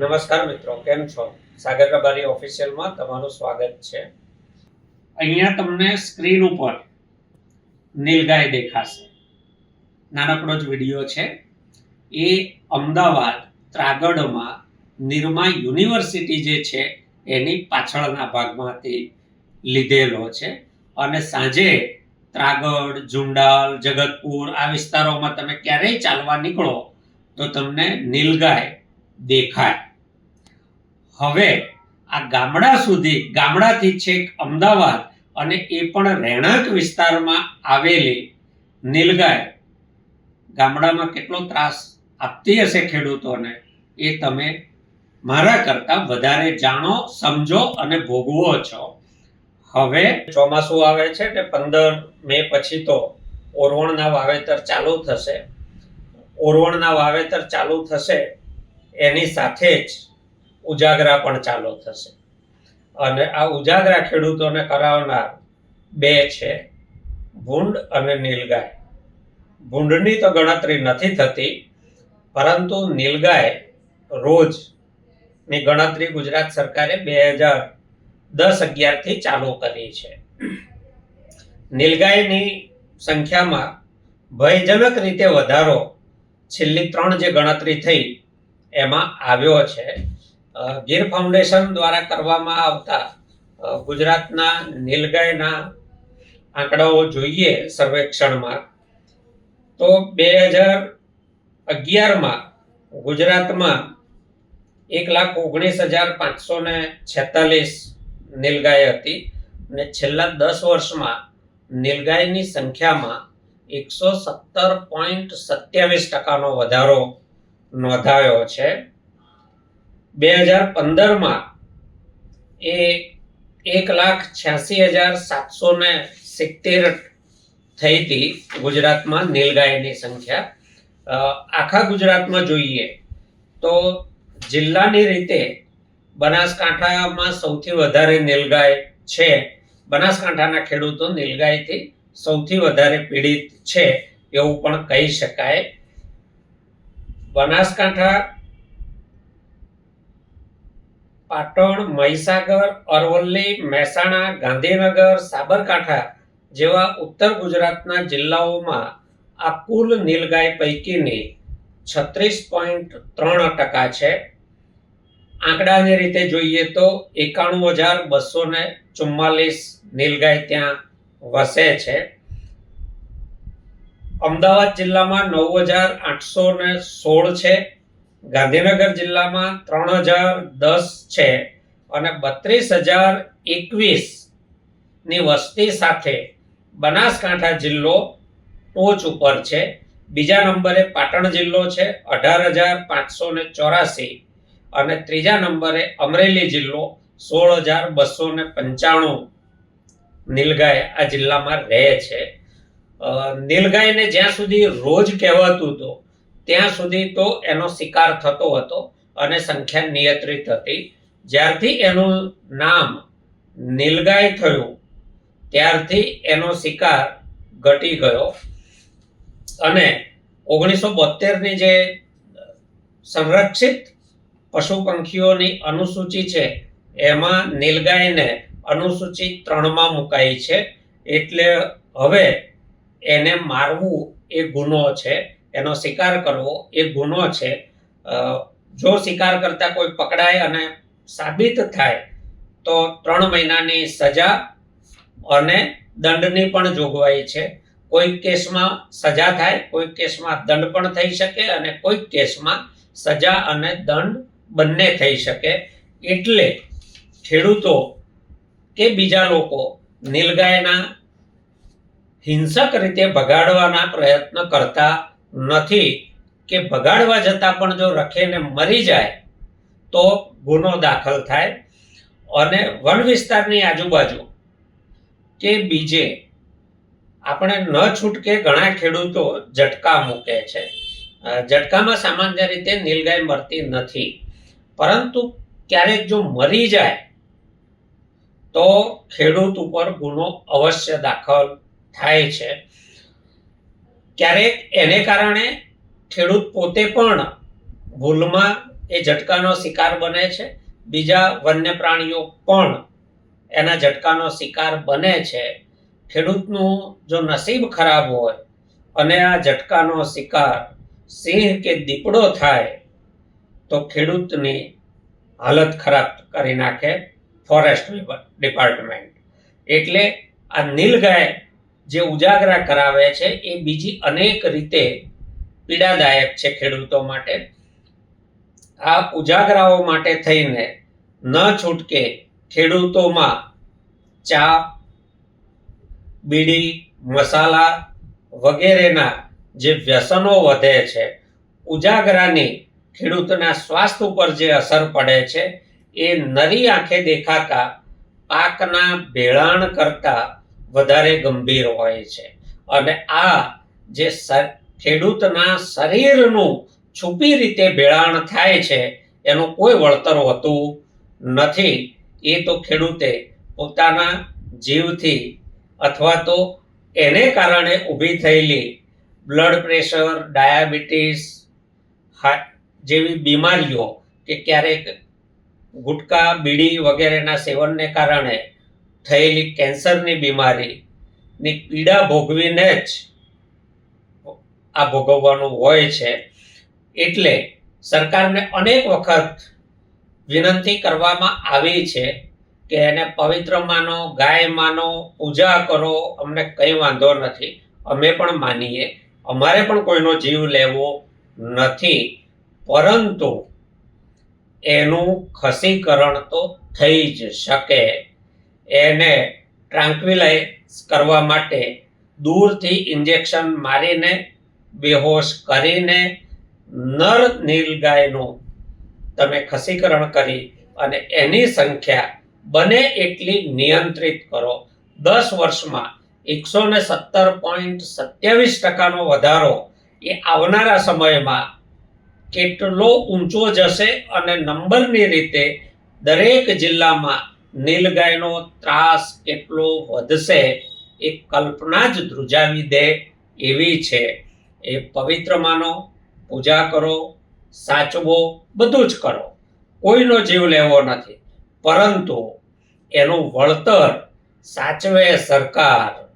નમસ્કાર મિત્રો, કેમ છો? સાગર રબારી ઓફિશિયલમાં તમારું સ્વાગત છે. અહીંયા તમને સ્ક્રીન ઉપર નીલગાય દેખાશે. નાનકડો જ વીડિયો છે. એ અમદાવાદ ત્રાગડમાં નિરમા યુનિવર્સિટી જે છે, એની પાછળના ભાગમાંથી લીધેલો છે. અને સાંજે ત્રાગડ, ઝુંડાલ, જગતપુર આ વિસ્તારોમાં તમે ક્યારેય ચાલવા નીકળો તો તમને નીલગાય દેખાય. હવે આ ગામડા સુધી, ગામડાથી છેક અમદાવાદ અને એ પણ રહેણાંક વિસ્તારમાં આવેલી નીલગાય, ગામડામાં કેટલો ત્રાસ આપતી હશે ખેડૂતોને એ તમે મારા કરતાં વધારે જાણો, સમજો અને ભોગવો છો. હવે ચોમાસું આવે છે ને પંદર મે પછી તો ઓરવણના વાવેતર ચાલુ થશે. ઓરવણના વાવેતર ચાલુ થશે એની સાથે જ ઉજાગરા પણ ચાલુ થશે. અને આ ઉજાગરા ખેડૂતોને કરાવનાર બે છે, ભૂંડ અને નીલગાય. ભૂંડની તો ગણતરી નથી થતી, પરંતુ નીલગાય રોજની ગણતરી ગુજરાત સરકારે બે હજાર દસ અગિયારથી ચાલુ કરી છે. નીલગાયની સંખ્યામાં ભયજનક રીતે વધારો છેલ્લી ત્રણ જે ગણતરી થઈ, એમાં આવ્યો છે. ગીર ફાઉન્ડેશન દ્વારા કરવામાં આવતા ગુજરાતના નીલગાયના આંકડાઓ જોઈએ સર્વેક્ષણમાં તો બે હજાર અગિયારમાં ગુજરાતમાં એક લાખ ઓગણીસ હજાર પાંચસો ને છેતાલીસ નીલગાય હતી અને છેલ્લા દસ વર્ષમાં નીલગાયની સંખ્યામાં એકસો સત્તર પોઈન્ટ સત્યાવીસ ટકાનો વધારો નોંધાયો છે. બે હજાર પંદરમાં એ એક લાખ છ્યાસી હજાર સાતસો ને સિત્તેર થઈ હતી ગુજરાતમાં નીલગાયની સંખ્યા. આખા ગુજરાતમાં જોઈએ તો જિલ્લાની રીતે બનાસકાંઠામાં સૌથી વધારે નીલગાય છે. બનાસકાંઠાના ખેડૂતો નીલગાયથી સૌથી વધારે પીડિત છે એવું પણ કહી શકાય. બનાસકાંઠા પાટણ, મહીસાગર, અરવલ્લી, મહેસાણા, ગાંધીનગર, સાબરકાંઠા જેવા ઉત્તર ગુજરાતના જિલ્લાઓમાં આ કુલ નીલગાય પૈકીની છત્રીસ પોઈન્ટ ત્રણ ટકા છે. આંકડાની રીતે જોઈએ તો એકાણું હજાર બસો ને ચુમ્માલીસ નીલગાય ત્યાં વસે છે. અમદાવાદ જિલ્લામાં નવ હજાર આઠસો ને સોળ છે. ગાંધીનગર જિલ્લામાં ત્રણ હજાર દસ છે અને બત્રીસ હજાર એકવીસની વસ્તી સાથે બનાસકાંઠા જિલ્લો ટોચ ઉપર છે. બીજા નંબરે પાટણ જિલ્લો છે, અઢાર હજાર પાંચસો ને ચોરાસી અને ત્રીજા નંબરે અમરેલી જિલ્લો સોળ હજાર બસો ને પંચાણું નીલગાય આ જિલ્લામાં રહે છે. નીલગાયને જ્યાં સુધી રોજ કહેવાતું હતું ત્યાં સુધી તો એનો શિકાર થતો હતો અને સંખ્યા નિયંત્રિત હતી. જ્યારથી એનું નામ નીલગાય થયું, ત્યારથી એનો શિકાર ઘટી ગયો અને ઓગણીસો બોતેરની જે સંરક્ષિત પશુ પંખીઓની અનુસૂચિ છે, એમાં નીલગાયને અનુસૂચિ ત્રણમાં મુકાઈ છે. એટલે હવે એને મારવું એ ગુનો છે. એનો શિકાર કરવો એ ગુનો છે. જો શિકાર કરતા કોઈ પકડાય અને સાબિત થાય, તો ત્રણ મહિનાની સજા અને દંડની પણ જોગવાઈ છે. કોઈ કેસમાં સજા થાય, કોઈ કેસમાં દંડ પણ થઈ શકે અને કોઈ કેસમાં સજા અને દંડ બંને થઈ શકે. એટલે ખેડૂતો કે બીજા લોકો નીલગાયના હિંસક રીતે ભગાડવાના પ્રયત્ન કરતા નથી કે ભગાડવા જતાં પણ જો રખેને મરી જાય, તો ગુનો દાખલ થાય. અને વન વિસ્તારની આજુબાજુ કે બીજે આપણે ન છૂટકે ઘણા ખેડૂતો ઝટકા મૂકે છે. ઝટકામાં સામાન્ય રીતે નીલગાય મરતી નથી. પરંતુ ક્યારેક જો મરી જાય, તો ખેડૂત ઉપર ગુનો અવશ્ય દાખલ થાય છે. ક્યારેક એને કારણે ખેડૂત પોતે પણ ભૂલમાં એ ઝટકાનો શિકાર બને છે. બીજા વન્ય પ્રાણીઓ પણ એના ઝટકાનો શિકાર બને છે. ખેડૂતનું જો નસીબ ખરાબ હોય અને આ ઝટકાનો શિકાર સિંહ કે દીપડો થાય, તો ખેડૂતની હાલત ખરાબ કરી નાખે ફોરેસ્ટ ડિપાર્ટમેન્ટ. એટલે આ નીલગાય જે ઉજાગરા કરાવે છે, એ બીજી અનેક રીતે પીડાદાયક છે ખેડૂતો માટે. આ ઉજાગરાઓ માટે થઈને ન છૂટકે ખેડૂતોમાં ચા, બીડી, મસાલા વગેરેના જે વ્યસનો વધે છે, ઉજાગરાની ખેડૂતના સ્વાસ્થ્ય ઉપર જે અસર પડે છે, એ નરી આંખે દેખાતા પાકના ભેળાણ કરતા વધારે ગંભીર હોય છે. અને આ જે ખેડૂતના શરીરનું છુપી રીતે ભેળાણ થાય છે, એનું કોઈ વળતર હોતું નથી. એ તો ખેડૂતે પોતાના જીવથી અથવા તો એને કારણે ઊભી થયેલી બ્લડ પ્રેશર, ડાયાબિટીસ જેવી બીમારીઓ કે ક્યારેક ગુટકા, બીડી વગેરેના સેવનને કારણે થયેલી કેન્સરની બીમારીની પીડા ભોગવીને જ આ ભોગવવાનું હોય છે. એટલે સરકારને અનેક વખત વિનંતી કરવામાં આવી છે કે એને પવિત્ર માનો, ગાય માનો, પૂજા કરો, અમને કંઈ વાંધો નથી. અમે પણ માનીએ. અમારે પણ કોઈનો જીવ લેવો નથી. પરંતુ એનું ખસીકરણ તો થઈ જ શકે. એને ટ્રાન્ક્વિલાઇઝ કરવા માટે દૂરથી ઇન્જેક્શન મારીને, બેહોશ કરીને નર નીલગાયનું તમે ખસીકરણ કરી અને એની સંખ્યા બને એટલી નિયંત્રિત કરો. દસ વર્ષમાં એકસો ને સત્તર પોઈન્ટ સત્યાવીસ ટકાનો વધારો એ આવનારા સમયમાં કેટલો ઊંચો જશે અને નંબરની રીતે દરેક જિલ્લામાં નીલગાયનો ત્રાસ કેટલો વધશે, એ કલ્પના જ ધ્રુજાવી દે એવી છે. એ પવિત્ર માનો, પૂજા કરો, સાચવો, બધું જ કરો. કોઈનો જીવ લેવો નથી. પરંતુ એનું વળતર સાચવે સરકાર,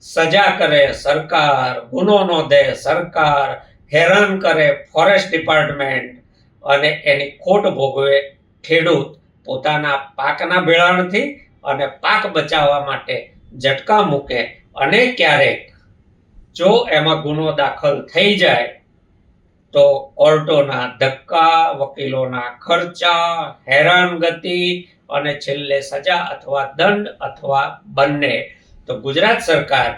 સજા કરે સરકાર, ગુનો નોંધે સરકાર, હેરાન કરે ફોરેસ્ટ ડિપાર્ટમેન્ટ અને એની ખોટ ભોગવે ખેડૂત. પોતાના પાકના ભેળાણથી અને પાક બચાવવા માટે ઝટકા મૂકે અને ક્યારેક જો એમાં ગુનો દાખલ થઈ જાય તો કોર્ટોના ધક્કા, વકીલોના ખર્ચા, હેરાનગતિ અને છેલ્લે સજા અથવા દંડ અથવા બંને. તો ગુજરાત સરકાર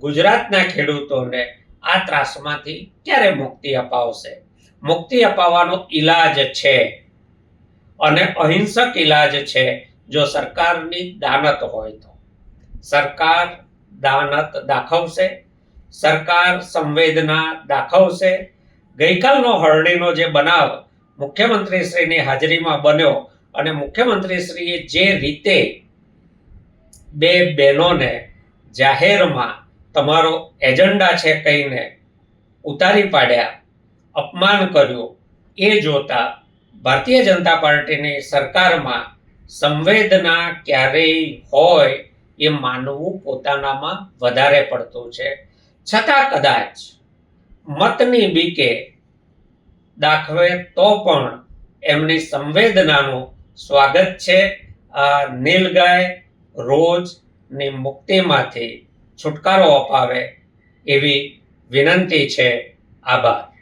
ગુજરાતના ખેડૂતોને આ ત્રાસમાંથી ક્યારે મુક્તિ અપાવશે? મુક્તિ અપાવવાનો ઈલાજ છે. અને અહિંસક ઈલાજ છે, જો સરકારની દાનત હોય તો. સરકાર દાનત દાખવશે, સરકાર સંવેદના દાખવશે. ગઈકાલનો હરણીનો જે બનાવ મુખ્યમંત્રીશ્રીની હાજરીમાં બન્યો અને મુખ્યમંત્રીશ્રીએ જે રીતે બે બહેનોને જાહેરમાં તમારો એજન્ડા છે કહીને ઉતારી પાડ્યા, અપમાન કર્યું, એ જોતા ભારતીય જનતા પાર્ટીની સરકારમાં સંવેદના ક્યારેય હોય એ માનવું પોતાનામાં વધારે પડતું છે. છતાં કદાચ મતની બીકે દાખવે તો પણ એમની સંવેદનાનું સ્વાગત છે. આ નીલગાય રોજની મુક્તિમાંથી છુટકારો અપાવે એવી વિનંતી છે. આભાર.